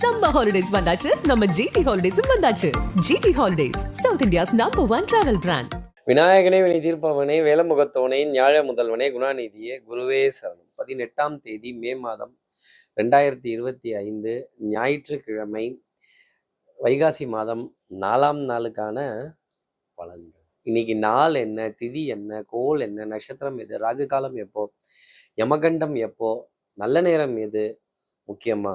Summer holidays வந்தாச்சு. நம்ம GT ஹாலிடேஸும் வந்தாச்சு. GT holidays south India's number one travel brand விநாயகனே வினை தீர்ப்பவனே வேலமுகத்தவனே ஞாழ முதல்வனே குணாநிதியே குருவே சரணம். பதினெட்டாம் தேதி மே மாதம் ரெண்டாயிரத்தி இருபத்தி ஐந்து ஞாயிற்றுக்கிழமை வைகாசி மாதம் நாலாம் நாளுக்கான பலன்கள். இன்னைக்கு நாள் என்ன திதி என்ன கோல் என்ன நட்சத்திரம் எது ராகு காலம் எப்போ யமகண்டம் எப்போ நல்ல நேரம் எது முக்கியமா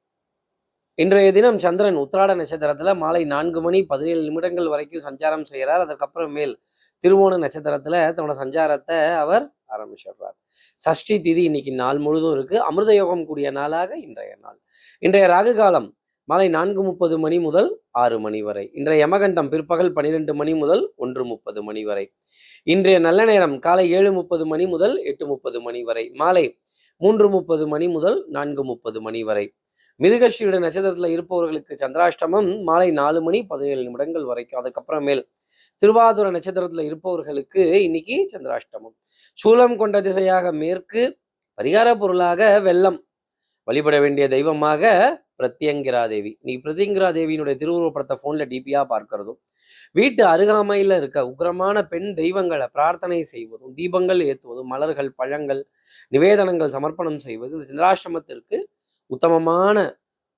இன்றைய தினம் சந்திரன் உத்திராட நட்சத்திரத்துல மாலை நான்கு மணி பதினேழு நிமிடங்கள் வரைக்கும் சஞ்சாரம் செய்கிறார். அதற்கப்புறமேல் திருவோண நட்சத்திரத்துல தன்னோட சஞ்சாரத்தை அவர் ஆரம்பிச்சிடுறார். சஷ்டி திதி இன்னைக்கு நாள் முழுதும் இருக்கு. அமிர்த யோகம் கூடிய நாளாக இன்றைய நாள். இன்றைய ராகு காலம் மாலை நான்கு முப்பது மணி முதல் ஆறு மணி வரை. இன்றைய யமகண்டம் பிற்பகல் பன்னிரெண்டு மணி முதல் ஒன்று முப்பது மணி வரை. இன்றைய நல்ல நேரம் காலை ஏழு முப்பது மணி முதல் எட்டு முப்பது மணி வரை. மாலை மூன்று முப்பது மணி முதல் நான்கு முப்பது மணி வரை. மிருகஷியுட நட்சத்திரத்தில் இருப்பவர்களுக்கு சந்திராஷ்டமம் மாலை நாலு மணி பதினேழு நிமிடங்கள் வரைக்கும். அதுக்கப்புறமேல் திருவாதுர நட்சத்திரத்தில் இருப்பவர்களுக்கு இன்னைக்கு சந்திராஷ்டமம். சூலம் கொண்ட திசையாக மேற்கு பரிகார பொருளாக வெள்ளம். வழிபட வேண்டிய தெய்வமாக பிரத்யங்கிரா தேவி நீ பிரத்யங்கிரா தேவியினுடைய திருவுருவப்படத்தை ஃபோனில் டிபியாக பார்க்கறதும் வீட்டு அருகாமையில் இருக்க உக்கிரமான பெண் தெய்வங்களை பிரார்த்தனை செய்வதும் தீபங்கள் ஏற்றுவதும் மலர்கள் பழங்கள் நிவேதனங்கள் சமர்ப்பணம் செய்வது இந்த சந்திராஷ்டமத்திற்கு உத்தமமான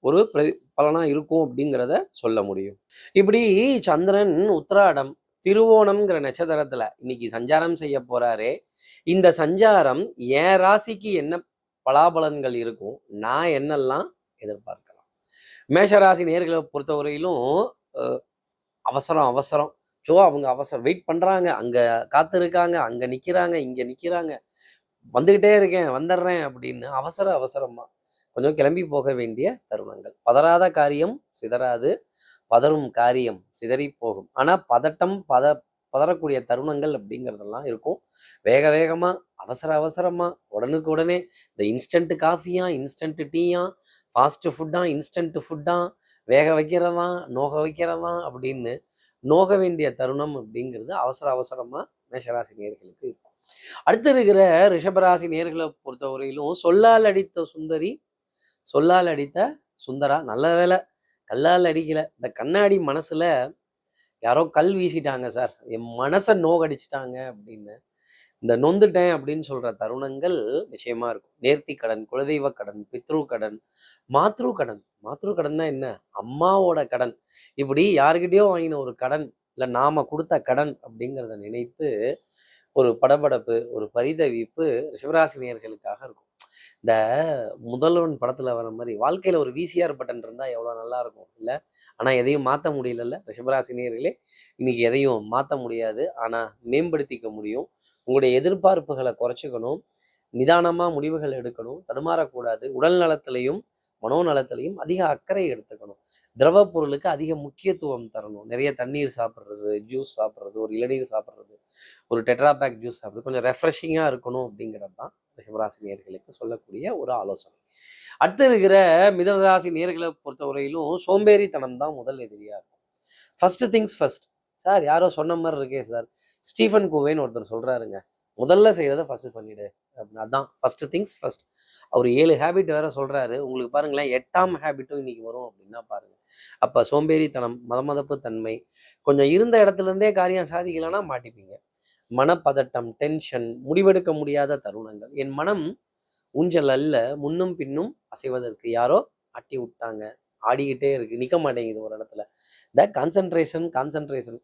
ஒரு பிரதி பலனாக இருக்கும் அப்படிங்கிறத சொல்ல முடியும். இப்படி சந்திரன் உத்திராடம் திருவோணம்ங்கிற நட்சத்திரத்துல இன்னைக்கு சஞ்சாரம் செய்ய போறாரே. இந்த சஞ்சாரம் என் ராசிக்கு என்ன பலாபலன்கள் இருக்கும் நான் என்னெல்லாம் எதிர்பார்க்கலாம்? மேஷராசி நேர்களை பொறுத்தவரையிலும் அவசரம் அவசரம். ஸோ அவங்க அவசரம் வெயிட் பண்றாங்க. அங்க காத்திருக்காங்க அங்க நிக்கிறாங்க இங்க நிக்கிறாங்க. வந்துகிட்டே இருக்கேன் வந்துடுறேன் அப்படின்னு அவசர அவசரமா கொஞ்சம் கிளம்பி போக வேண்டிய தருணங்கள். பதறாத காரியம் சிதறாது பதறும் காரியம் சிதறி போகும். ஆனால் பதட்டம் பத பதறக்கூடிய தருணங்கள் அப்படிங்கிறதெல்லாம் இருக்கும். வேக வேகமாக அவசர அவசரமா உடனுக்கு உடனே இந்த இன்ஸ்டன்ட் காஃபியா இன்ஸ்டன்ட் டீயா ஃபாஸ்ட் ஃபுட்டா இன்ஸ்டன்ட் ஃபுட்டா வேக வைக்கிறதா நோக வைக்கிறதா அப்படின்னு நோக வேண்டிய தருணம் அப்படிங்கிறது அவசர அவசரமாக மேஷராசி நேர்களுக்கு இருக்கும். அடுத்து இருக்கிற ரிஷபராசி நேர்களை பொறுத்தவரையிலும் சொல்லால் அடித்த சுந்தரி சொல்லால் அடித்த சுந்தரா நல்ல வேலை கல்லால் அடிக்கல. இந்த கண்ணாடி மனசுல யாரோ கல் வீசிட்டாங்க சார். என் மனசை நோகடிச்சிட்டாங்க அப்படின்னு. இந்த நொந்துட்டேன் அப்படின்னு சொல்ற தருணங்கள் நிச்சயமா இருக்கும். நேர்த்தி கடன் குலதெய்வ கடன் பித்ரு கடன் மாத்ரு கடன். மாத்ரு கடன்னா என்ன? அம்மாவோட கடன். இப்படி யாருக்கிட்டயோ வாங்கின ஒரு கடன் இல்லை நாம கொடுத்த கடன் அப்படிங்கிறத நினைத்து ஒரு படபடப்பு ஒரு பரிதவிப்பு ரிஷபராசினியர்களுக்காக இருக்கும். இந்த முதல்வன் படத்துல வர மாதிரி வாழ்க்கையில ஒரு விசிஆர் பட்டன் இருந்தா எவ்வளவு நல்லா இருக்கும் இல்ல ஆனா எதையும் மாத்த முடியலல்ல? ரிஷபராசினியர்களே இன்னைக்கு எதையும் மாத்த முடியாது. ஆனா மேம்படுத்திக்க முடியும். உங்களுடைய எதிர்பார்ப்புகளை குறைச்சிக்கணும். நிதானமா முடிவுகள் எடுக்கணும். தடுமாறக்கூடாது. உடல் நலத்திலையும் மனோநலத்திலையும் அதிக அக்கறை எடுத்துக்கணும். திரவ பொருளுக்கு அதிக முக்கியத்துவம் தரணும். நிறைய தண்ணீர் சாப்பிட்றது ஜூஸ் சாப்பிட்றது ஒரு இளநீர் சாப்பிட்றது ஒரு டெட்ரா பேக் ஜூஸ் சாப்பிட்றது கொஞ்சம் ரெஃப்ரெஷிங்காக இருக்கணும் அப்படிங்கிறது தான் ரிஷபராசி நேர்களுக்கு சொல்லக்கூடிய ஒரு ஆலோசனை. அடுத்து இருக்கிற மிதனராசி நேர்களை பொறுத்தவரையிலும் சோம்பேறித்தனம் தான் முதல் எதிரியா இருக்கும். ஃபர்ஸ்ட் திங்ஸ் ஃபர்ஸ்ட் சார் யாரோ சொன்ன மாதிரி இருக்கே சார் ஸ்டீஃபன் கோவேன்னு ஒருத்தர் சொல்றாருங்க. முதல்ல செய்கிறத ஃபர்ஸ்ட் பண்ணிடு. அப்படின்னு. அதான். ஃபர்ஸ்ட் திங்ஸ் ஃபர்ஸ்ட் அவர் ஏழு ஹேபிட் வேற சொல்றாரு. உங்களுக்கு பாருங்களேன் எட்டாம் ஹேபிட்டும் இன்னைக்கு வரும் அப்படின்னா பாருங்க. அப்போ சோம்பேறித்தனம் மதமதப்பு தன்மை கொஞ்சம் இருந்த இடத்துல இருந்தே காரியம் சாதிக்கலைன்னா மாட்டிப்பீங்க. மனப்பதட்டம் டென்ஷன் முடிவெடுக்க முடியாத தருணங்கள். என் மனம் ஊஞ்சல் அல்ல முன்னும் பின்னும் அசைவதற்கு யாரோ அட்டி விட்டாங்க. ஆடிக்கிட்டே இருக்கு. நிக்க மாட்டேங்குது ஒரு இடத்துல. இந்த கான்சன்ட்ரேஷன் கான்சன்ட்ரேஷன்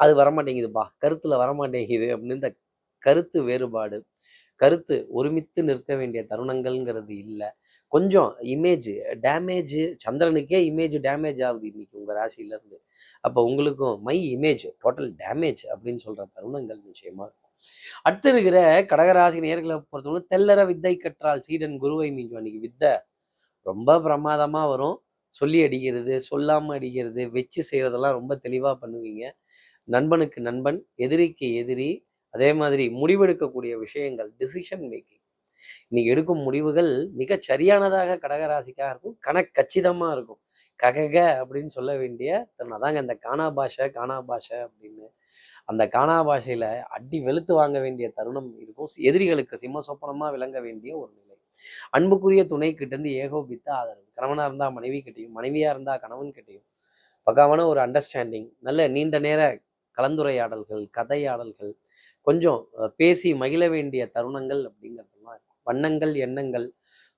அது வரமாட்டேங்குதுப்பா. கருத்துல வரமாட்டேங்குது அப்படின்னு இந்த கருத்து வேறுபாடு. கருத்து ஒருமித்து நிற்க வேண்டிய தருணங்கள்ங்கிறது இல்லை. கொஞ்சம் இமேஜ் டேமேஜ் சந்திரனுக்கே இமேஜ் டேமேஜ் ஆகுது இன்னைக்கு உங்க ராசியில இருந்து. அப்போ உங்களுக்கும் மை இமேஜ் டோட்டல் டேமேஜ் அப்படின்னு சொல்ற தருணங்கள் நிச்சயமா இருக்கும். அடுத்து இருக்கிற கடகராசி நேர்களை பொறுத்தவரை தெல்லற வித்தை கற்றால் சீடன் குருவை மீண்டும் அன்னைக்கு வித்தை ரொம்ப பிரமாதமா வரும். சொல்லி அடிக்கிறது சொல்லாமல் அடிக்கிறது வச்சு செய்யறதெல்லாம் ரொம்ப தெளிவா பண்ணுவீங்க. நண்பனுக்கு நண்பன் எதிரிக்கு எதிரி அதே மாதிரி முடிவெடுக்கக்கூடிய விஷயங்கள் டிசிஷன் மேக்கிங் இன்னைக்கு எடுக்கும் முடிவுகள் மிக சரியானதாக கடகராசிக்காக இருக்கும் கணக்கச்சிதமா இருக்கும். ககக அப்படின்னு சொல்ல வேண்டிய தருணம் அதாங்க இந்த கானா பாஷை கானா பாஷை அப்படின்னு. அந்த கானா பாஷையில அடி வெளுத்து வாங்க வேண்டிய தருணம் இருக்கும். எதிரிகளுக்கு சிம்ம சொப்பனமா விளங்க வேண்டிய ஒரு நிலை. அன்புக்குரிய துணை கிட்ட இருந்து ஏகோபித்த ஆதரவு. கணவனா இருந்தா மனைவி கிட்டையும் மனைவியா இருந்தா கணவன் கிட்டையும். பக்காவான ஒரு அண்டர்ஸ்டாண்டிங் நல்ல நீண்ட நேர கலந்துரையாடல்கள் கதையாடல்கள். கொஞ்சம் பேசி மகிழ வேண்டிய தருணங்கள் அப்படிங்கிறதெல்லாம் இருக்கும். வண்ணங்கள் எண்ணங்கள்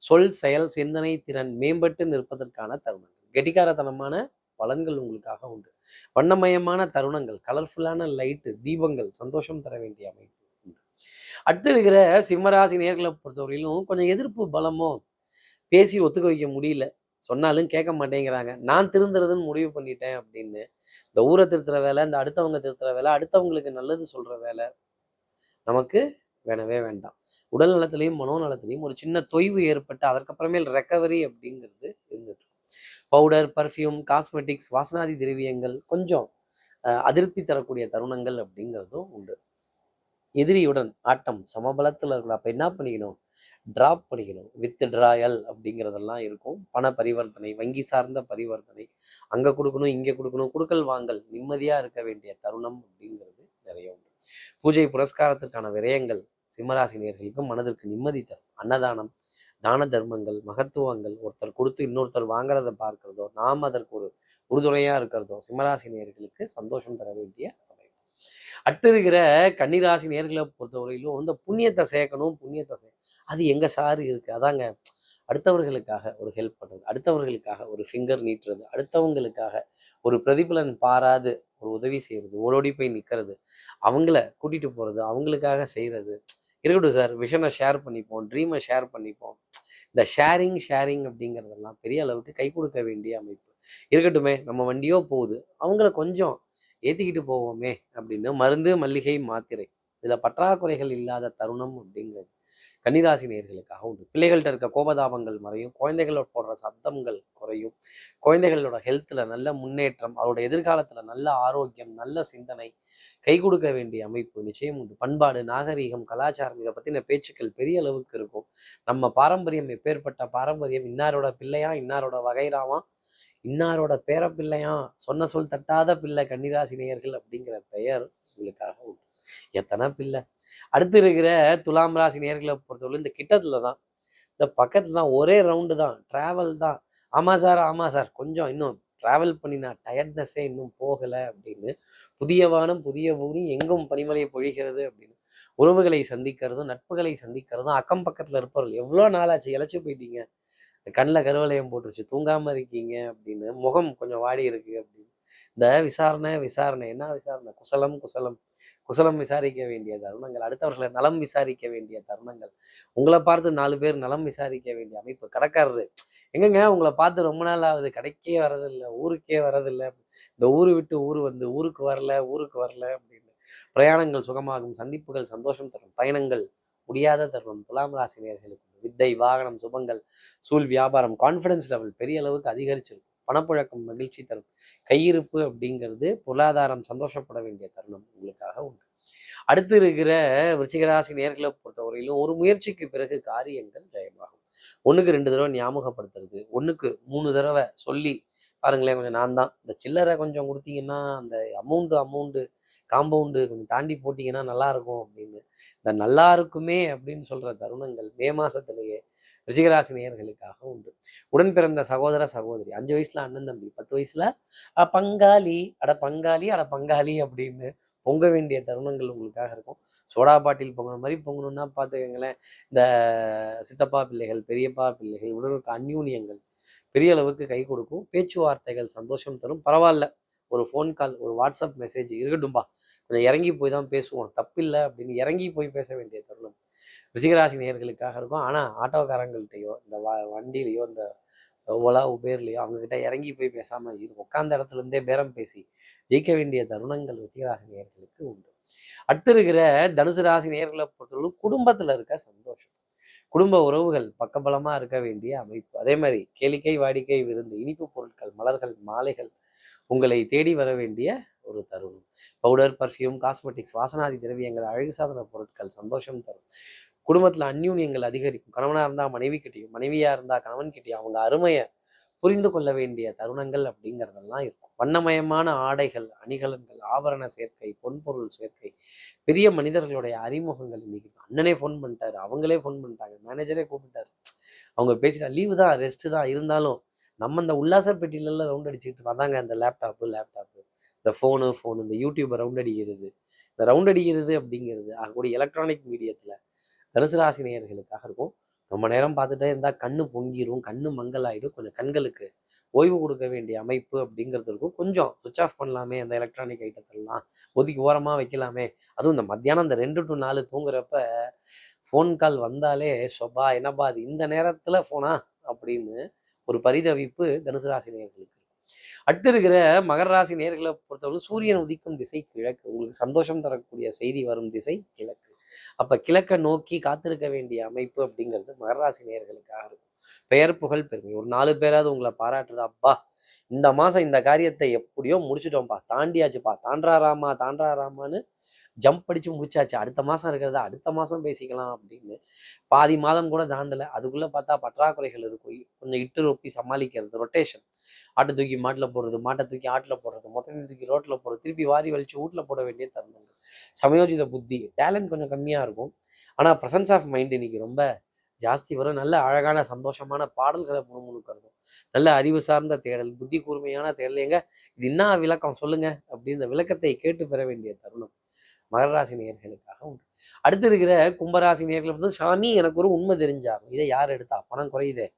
சொல் செயல் சிந்தனை திறன் மேம்பட்டு நிற்பதற்கான தருணங்கள். கெட்டிக்காரத்தனமான பலன்கள் உங்களுக்காக உண்டு. வண்ணமயமான தருணங்கள் கலர்ஃபுல்லான லைட்டு தீபங்கள் சந்தோஷம் தர வேண்டிய அமைப்பு உண்டு. அடுத்து இருக்கிற சிம்மராசி நேர்களை பொறுத்தவரையிலும் கொஞ்சம் எதிர்ப்பு பலமோ பேசி ஒத்துக்க வைக்க முடியல. சொன்னாலும் கேட்க மாட்டேங்கிறாங்க. நான் திருந்துறதுன்னு முடிவு பண்ணிட்டேன் அப்படின்னு. இந்த ஊரை திருத்துற வேலை இந்த அடுத்தவங்க திருத்துற வேலை அடுத்தவங்களுக்கு நல்லது சொல்ற வேலை நமக்கு வேணவே வேண்டாம். உடல் நலத்திலையும் மனோநலத்திலையும் ஒரு சின்ன தொய்வு ஏற்பட்டு அதற்கப்புறமேல் ரெக்கவரி அப்படிங்கிறது இருந்துட்டு பவுடர் பர்ஃப்யூம் காஸ்மெட்டிக்ஸ் வாசனாதி திரவியங்கள் கொஞ்சம் அதிருப்தி தரக்கூடிய தருணங்கள் அப்படிங்கிறதும் உண்டு. எதிரியுடன் ஆட்டம் சமபலத்தில் இருக்கணும். அப்போ என்ன பண்ணிக்கணும்? ட்ராப் பண்ணிக்கணும். வித் ட்ராயல் அப்படிங்கிறதெல்லாம் இருக்கும். பண பரிவர்த்தனை வங்கி சார்ந்த பரிவர்த்தனை. அங்கே கொடுக்கணும் இங்கே கொடுக்கணும். கொடுக்கல் வாங்கல் நிம்மதியாக இருக்க வேண்டிய தருணம் அப்படிங்கிறது நிறைய உண்டு. பூஜை புரஸ்காரத்திற்கான விரயங்கள் சிம்மராசினியர்களுக்கு மனதிற்கு நிம்மதி தரும். அன்னதானம் தான தர்மங்கள் மகத்துவங்கள் ஒருத்தர் கொடுத்து இன்னொருத்தர் வாங்குறத பார்க்கிறதோ நாம் அதற்கு ஒரு உறுதுணையாக இருக்கிறதோ சிம்மராசினியர்களுக்கு சந்தோஷம் தர வேண்டிய அமைப்பு. அடுத்து இருக்கிற கன்னிராசி நேர்களை பொறுத்தவரையிலும் இந்த புண்ணியத்தை சேர்க்கணும் புண்ணியத்தை சேர்க்கணும் அது எங்க சாரு இருக்கு? அதாங்க அடுத்தவர்களுக்காக ஒரு ஹெல்ப் பண்ணுறது அடுத்தவர்களுக்காக ஒரு ஃபிங்கர் நீட்டுறது அடுத்தவங்களுக்காக ஒரு பிரதிபலன் பாராது ஒரு உதவி செய்யறது ஓடோடி போய் நிற்கிறது அவங்கள கூட்டிட்டு போறது அவங்களுக்காக செய்யறது இருக்கட்டும் சார் விஷனை ஷேர் பண்ணிப்போம் ட்ரீமை ஷேர் பண்ணிப்போம். இந்த ஷேரிங் ஷேரிங் அப்படிங்கிறதெல்லாம் பெரிய அளவுக்கு கை கொடுக்க வேண்டிய அமைப்பு. இருக்கட்டுமே நம்ம வண்டியோ போகுது அவங்கள கொஞ்சம் ஏற்றிக்கிட்டு போவோமே அப்படின்னு மருந்து மல்லிகை மாத்திரை. இதில் பற்றாக்குறைகள் இல்லாத தருணம் அப்படிங்கிறது. கன்னிராசி நேர்களுக்காக உண்டு. பிள்ளைகள்கிட்ட இருக்க கோபதாபங்கள் மறையும். குழந்தைகளோட போடுற சத்தங்கள் குறையும். குழந்தைகளோட ஹெல்த்தில் நல்ல முன்னேற்றம் அவரோட எதிர்காலத்தில் நல்ல ஆரோக்கியம் நல்ல சிந்தனை கை கொடுக்க வேண்டிய அமைப்பு நிச்சயம் உண்டு. பண்பாடு நாகரீகம் கலாச்சாரம் இதை பற்றின பேச்சுக்கள் பெரிய அளவுக்கு இருக்கும். நம்ம பாரம்பரியம் எப்பேற்பட்ட பாரம்பரியம்? இன்னாரோட பிள்ளையா இன்னாரோட வகைராமா இன்னாரோட பேரப்பிள்ளையா சொன்ன சொல் தட்டாத பிள்ளை கன்னிராசி நேயர்கள் அப்படிங்கிற பெயர் உங்களுக்காக உண்டு. எத்தனை பிள்ளை? அடுத்து இருக்கிற துலாம் ராசி நேர்களை பொறுத்தவரை இந்த கிட்டத்தில் தான். இந்த பக்கத்துல தான் ஒரே ரவுண்டு தான். டிராவல் தான். ஆமா சார் ஆமா சார் கொஞ்சம் இன்னும் டிராவல் பண்ணினா டயர்ட்னஸ்ஸே டயர்ட்னஸே இன்னும் போகலை அப்படின்னு புதிய வானம் புதிய பூமி எங்கும் பனிமலை பொழிகிறது அப்படின்னு உறவுகளை சந்திக்கிறதும் நட்புகளை சந்திக்கிறதும் அக்கம் பக்கத்துல இருப்பவர்கள் எவ்வளோ நாளாச்சு இழைச்சி போயிட்டீங்க. கண்ணில் கருவளையம் போட்டுருச்சு தூங்காம இருக்கீங்க அப்படின்னு முகம் கொஞ்சம் வாடி இருக்கு அப்படின்னு. இந்த விசாரணை விசாரணை. என்ன விசாரணை? குசலம் குசலம். குசலம் விசாரிக்க வேண்டிய தருணங்கள். அடுத்தவர்களை நலம் விசாரிக்க வேண்டிய தருணங்கள். உங்களை பார்த்து நாலு பேர் நலம் விசாரிக்க வேண்டிய அமைப்பு கடைக்காரரு. எங்கங்க? உங்களை பார்த்து ரொம்ப நாள் ஆகுது. கடைக்கே வரதில்லை. ஊருக்கே வரதில்லை. இந்த ஊர் விட்டு ஊர் வந்து ஊருக்கு வரல ஊருக்கு வரல அப்படின்னு. பிரயாணங்கள் சுகமாகும். சந்திப்புகள் சந்தோஷம் தரும். பயணங்கள் முடியாத தருணம். துலாம் ராசினியர்களுக்கு வித்தை வாகனம் சுபங்கள் சூழ் வியாபாரம். கான்ஃபிடன்ஸ் லெவல் பெரிய அளவுக்கு அதிகரிச்சிருக்கும். பணப்புழக்கம் மகிழ்ச்சி தரும். கையிருப்பு அப்படிங்கிறது பொருளாதாரம் சந்தோஷப்பட வேண்டிய தருணம் உங்களுக்காக உண்டு. அடுத்து இருக்கிற விருச்சிகராசி நேர்களை பொறுத்தவரையிலும் ஒரு முயற்சிக்கு பிறகு காரியங்கள் ஜெயமாகும். ஒண்ணுக்கு ரெண்டு தடவை ஞாபகப்படுத்துறது ஒண்ணுக்கு மூணு தடவை சொல்லி பாருங்களேன் கொஞ்சம் நான் தான். இந்த சில்லறை கொஞ்சம் கொடுத்தீங்கன்னா அந்த அமௌண்ட்டு அமௌண்ட்டு காம்பவுண்டு கொஞ்சம் தாண்டி போட்டிங்கன்னா நல்லா இருக்கும் அப்படின்னு. இந்த நல்லா இருக்குமே அப்படின்னு சொல்ற தருணங்கள் மே மாசத்திலேயே ரிஷிகராசி நேயர்களுக்காக உண்டு. உடன் பிறந்த சகோதர சகோதரி அஞ்சு வயசுல அண்ணன் தம்பி பத்து வயசுல பங்காளி அட பங்காளி அட பங்காளி அப்படின்னு பொங்க வேண்டிய தருணங்கள் உங்களுக்காக இருக்கும். சோடா பாட்டில் பொங்கிற மாதிரி பொங்கணும்னா பார்த்துக்கங்களேன் இந்த சித்தப்பா பிள்ளைகள் பெரியப்பா பிள்ளைகள் உடலுக்கு இருக்க அந்யூன்யங்கள் பெரிய அளவுக்கு கை கொடுக்கும். பேச்சுவார்த்தைகள் சந்தோஷம் தரும். பரவாயில்ல. ஒரு ஃபோன் கால் ஒரு வாட்ஸ்அப் மெசேஜ் இருக்கட்டும்பா. கொஞ்சம் இறங்கி போய் தான் பேசுவோம். தப்பில்லை அப்படின்னு இறங்கி போய் பேச வேண்டிய தருணம். ரிஷிகராசி நேர்களுக்காக இருக்கும். ஆனால் ஆட்டோக்காரங்கள்ட்டையோ இந்த வ வண்டியிலையோ இந்த ஓலா உபேர்லையோ அவங்கக்கிட்ட இறங்கி போய் பேசாமல் இரு உட்காந்த இடத்துல இருந்தே பேரம் பேசி ஜெயிக்க வேண்டிய தருணங்கள் ரிஷிகராசி நேர்களுக்கு உண்டு. அடுத்து இருக்கிற தனுசு ராசி நேர்களை பொறுத்தவரை குடும்பத்தில் இருக்க சந்தோஷம். குடும்ப உறவுகள் பக்கபலமாக இருக்க வேண்டிய அமைப்பு. அதே மாதிரி கேளிக்கை வாடிக்கை விருந்து இனிப்பு பொருட்கள் மலர்கள் மாலைகள் உங்களை தேடி வர வேண்டிய ஒரு தருணம். பவுடர் பர்ஃப்யூம் காஸ்மெட்டிக்ஸ் வாசனாதி திரவியங்கள் அழகு சாதன பொருட்கள் சந்தோஷம் தரும். குடும்பத்தில் அந்யூன்யங்கள் அதிகரிக்கும். கணவனாக இருந்தால் மனைவி கிட்டையும் மனைவியாக இருந்தால் கணவன் கிட்டையும் அவங்க அருமையை புரிந்து கொள்ள வேண்டிய தருணங்கள் அப்படிங்கிறதெல்லாம் இருக்கும். வண்ணமயமான ஆடைகள் அணிகலன்கள் ஆபரண சேர்க்கை பொன்பொருள் சேர்க்கை பெரிய மனிதர்களுடைய அறிமுகங்கள் இன்னைக்கு. அண்ணனே ஃபோன் பண்ணிட்டாரு அவங்களே ஃபோன் பண்ணிட்டாங்க மேனேஜரே கூப்பிட்டாரு. அவங்க பேசிட்டா லீவு தான் ரெஸ்ட்டு தான் இருந்தாலும் நம்ம இந்த உல்லாச பெட்டியிலலாம் ரவுண்ட் அடிச்சுட்டு வந்தாங்க அந்த லேப்டாப்பு லேப்டாப்பு இந்த ஃபோனு ஃபோனு இந்த யூடியூப்பை ரவுண்ட் அடிக்கிறது. இந்த ரவுண்ட் அடிக்கிறது அப்படிங்கிறது ஆகக்கூடிய எலக்ட்ரானிக் மீடியத்தில் தனுசு ராசி நேயர்களுக்காக இருக்கும். ரொம்ப நேரம் பார்த்துட்டே இருந்தால் கண்ணு பொங்கிரும் கண்ணு மங்கலாயிடும். கொஞ்சம் கண்களுக்கு ஓய்வு கொடுக்க வேண்டிய அமைப்பு அப்படிங்கிறது இருக்கும். கொஞ்சம் சுவிச் ஆஃப் பண்ணலாமே அந்த எலக்ட்ரானிக் ஐட்டத்தெல்லாம் ஒதுக்கி ஓரமாக வைக்கலாமே. அதுவும் இந்த மத்தியானம் இந்த ரெண்டு டு நாலு தூங்குறப்ப ஃபோன் கால் வந்தாலே சொபா என்னப்பா அது இந்த நேரத்தில் ஃபோனா அப்படின்னு ஒரு பரிதவிப்பு தனுசு ராசி நேர்களுக்கு அடுத்து இருக்கிற மகர ராசி நேர்களை பொறுத்தவரை சூரியன் உதிக்கும் திசை கிழக்கு. உங்களுக்கு சந்தோஷம் தரக்கூடிய செய்தி வரும் திசை கிழக்கு. அப்ப கிழக்க நோக்கி காத்திருக்க வேண்டிய அமைப்பு அப்படிங்கிறது மகராசி நேர்களுக்காக இருக்கும். பெயர் புகழ் பெருமை. ஒரு நாலு பேராவது உங்களை பாராட்டுறது அப்பா இந்த மாசம் இந்த காரியத்தை எப்படியோ முடிச்சிட்டோம்ப்பா தாண்டியாச்சுப்பா தாண்டாராமா தாண்டாராமான்னு ஜம்ப் அடிச்சு முடிச்சாச்சு. அடுத்த மாதம் இருக்கிறத அடுத்த மாதம் பேசிக்கலாம் அப்படின்னு பாதி மாதம் கூட தாண்டல. அதுக்குள்ள பார்த்தா பற்றாக்குறைகள் இருக்கும் கொஞ்சம் இட்டு ரொப்பி சமாளிக்கிறது ரொட்டேஷன் ஆட்டை தூக்கி மாட்டில் போடுறது மாட்டை தூக்கி ஆட்டில் போடுறது மொத்தத்தையும் தூக்கி ரோட்டில் போடுறது திருப்பி வாரி வலிச்சு வீட்டில் போட வேண்டிய தருணங்கள். சமயோஜித புத்தி டேலண்ட் கொஞ்சம் கம்மியாக இருக்கும். ஆனால் ப்ரசன்ஸ் ஆஃப் மைண்ட் இன்னைக்கு ரொம்ப ஜாஸ்தி வரும். நல்ல அழகான சந்தோஷமான பாடல்களை முணுமுணுக்கிறதும் நல்ல அறிவு சார்ந்த தேடல் புத்தி கூர்மையான தேடல். எங்க இது என்ன விளக்கம்? சொல்லுங்க. அப்படின்னு இந்த விளக்கத்தை கேட்டு பெற வேண்டிய தருணம். மகராசி நேர்களுக்காக உண்டு. அடுத்து இருக்கிற கும்பராசி நேர்களை வந்து சாமி எனக்கு ஒரு உண்மை தெரிஞ்சாகும் இதை யார் எடுத்தா? பணம் குறையுதே.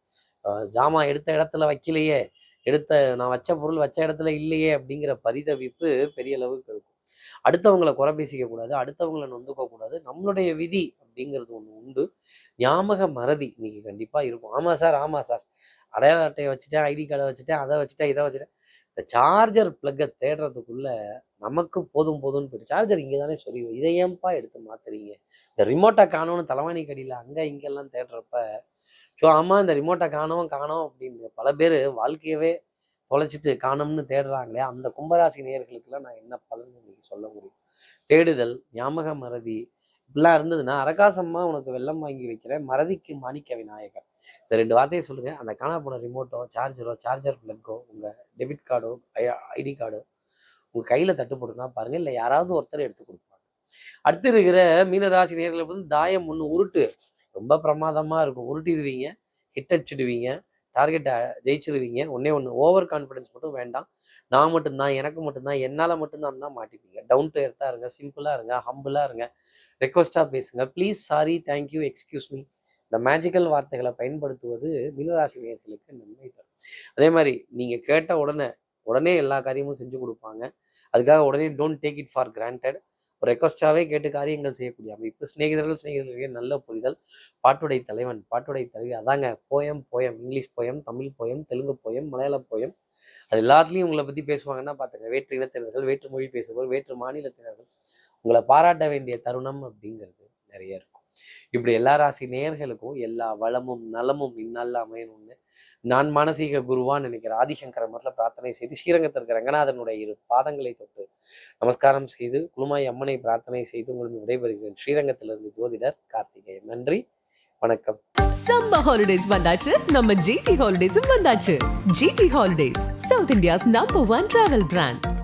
அஹ் ஜாமா எடுத்த இடத்துல வைக்கலையே. எடுத்த நான் வச்ச பொருள் வச்ச இடத்துல இல்லையே அப்படிங்கிற பரிதவிப்பு பெரிய அளவுக்கு இருக்கும். அடுத்தவங்களை குறை பேசிக்க கூடாது அடுத்தவங்களை நொந்துக்க கூடாது நம்மளுடைய விதி அப்படிங்கிறது ஒன்று உண்டு. ஞாபக மறதி இன்னைக்கு கண்டிப்பா இருக்கும். ஆமா சார் ஆமா சார். அடையாள அட்டையை வச்சுட்டேன் ஐடி கார்டை வச்சுட்டேன் அதை வச்சுட்டேன் இதை வச்சுட்டேன். இந்த சார்ஜர் பிளக்கை தேடுறதுக்குள்ள நமக்கு போதும் போதும்னு போயிட்டு சார்ஜர் இங்கே தானே சொல்லி இதை ஏன்பா எடுத்து மாத்துறீங்க? இந்த ரிமோட்டை காணோன்னு தலைவாணி கடியில் அங்கே இங்கெல்லாம் தேடுறப்ப ஸோ ஆமாம் இந்த ரிமோட்டை காணோம் காணோம் அப்படின்னு பல பேர் வாழ்க்கையவே தொலைச்சிட்டு காணோம்னு தேடுறாங்களே அந்த கும்பராசி நேயர்களுக்கெல்லாம் நான் என்ன பலன் இன்னைக்கு சொல்ல முடியும். தேடுதல் ஞாபக மறதி இப்படிலாம் இருந்ததுன்னா அரகாசம்மா உனக்கு வெள்ளம் வாங்கி வைக்கிறேன் மறதிக்கு மாணிக்க விநாயகர் இந்த ரெண்டு வார்த்தையை சொல்லுங்க. அந்த காணா போன ரிமோட்டோ சார்ஜரோ சார்ஜர் பிளக்கோ உங்க டெபிட் கார்டோ ஐடி கார்டோ உங்க கையில தட்டுப்படுனா பாருங்க. இல்லை யாராவது ஒருத்தர் எடுத்து கொடுப்பாங்க. அடுத்து இருக்கிற மீனராசி நேர்களை வந்து தாயம் ஒன்று உருட்டு. ரொம்ப பிரமாதமா இருக்கும். உருட்டிடுவீங்க ஹிட் அடிச்சிடுவீங்க டார்கெட்டை ஜெயிச்சிருவீங்க. ஒன்னே ஒன்று ஓவர் கான்ஃபிடன்ஸ் மட்டும் வேண்டாம். நான் மட்டும்தான் எனக்கு மட்டும்தான் என்னால் மட்டும்தான் தான் மாட்டிப்பீங்க. டவுன் டு எர்த்தாக இருங்க சிம்பிளாக இருங்க ஹம்பிளாக இருங்க. ரெக்வஸ்ட்டாக பேசுங்க. Please sorry thank you excuse me இந்த மேஜிக்கல் வார்த்தைகளை பயன்படுத்துவது மீனராசி நேர்களுக்கு நன்மை தரும். அதே மாதிரி நீங்கள் கேட்ட உடனே உடனே எல்லா காரியமும் செஞ்சு கொடுப்பாங்க. அதுக்காக உடனே don't take it for granted ஒரு ரெக்வஸ்டாகவே கேட்டு காரியங்கள் செய்யக்கூடிய அமைப்பு. சிநேகிதர்கள் சிநேகிதர்களுடைய நல்ல புரிதல். பாட்டுடை தலைவன் பாட்டுடை தலைவி. அதாங்க poem poem English poem Tamil poem Telugu poem Malayala poem அது எல்லாத்துலேயும் உங்களை பற்றி பேசுவாங்கன்னா பார்த்துங்க வேற்று இனத்தினர்கள் வேற்று மொழி பேசுபவர் வேற்று மாநிலத்தினர்கள் உங்களை பாராட்ட வேண்டிய தருணம் அப்படிங்கிறது நிறைய இருக்கும். இப்படி எல்லா ராசி நேயர்களுக்கும் எல்லா வளமும் நலமும் இந்நாளில் அமையணும்னு நான் மானசீக குருவான்னு நினைக்கிற ஆதிசங்கர மரத்தில் பிரார்த்தனை செய்து ஸ்ரீரங்கத்தில் இருக்கிற ரங்கநாதனுடைய இரு பாதங்களை தொட்டு நமஸ்காரம் செய்து குழுமாய் அம்மனை பிரார்த்தனை செய்து உங்களுக்கு விடைபெறுகிறேன். ஸ்ரீரங்கத்திலிருந்து ஜோதிடர் கார்த்திகேயன். நன்றி. வணக்கம். சம்ம ஹாலிடேஸ் வந்தாச்சு. நம்ம ஜிடி ஹாலிடேஸும் வந்தாச்சு. GT holidays south India's number one travel brand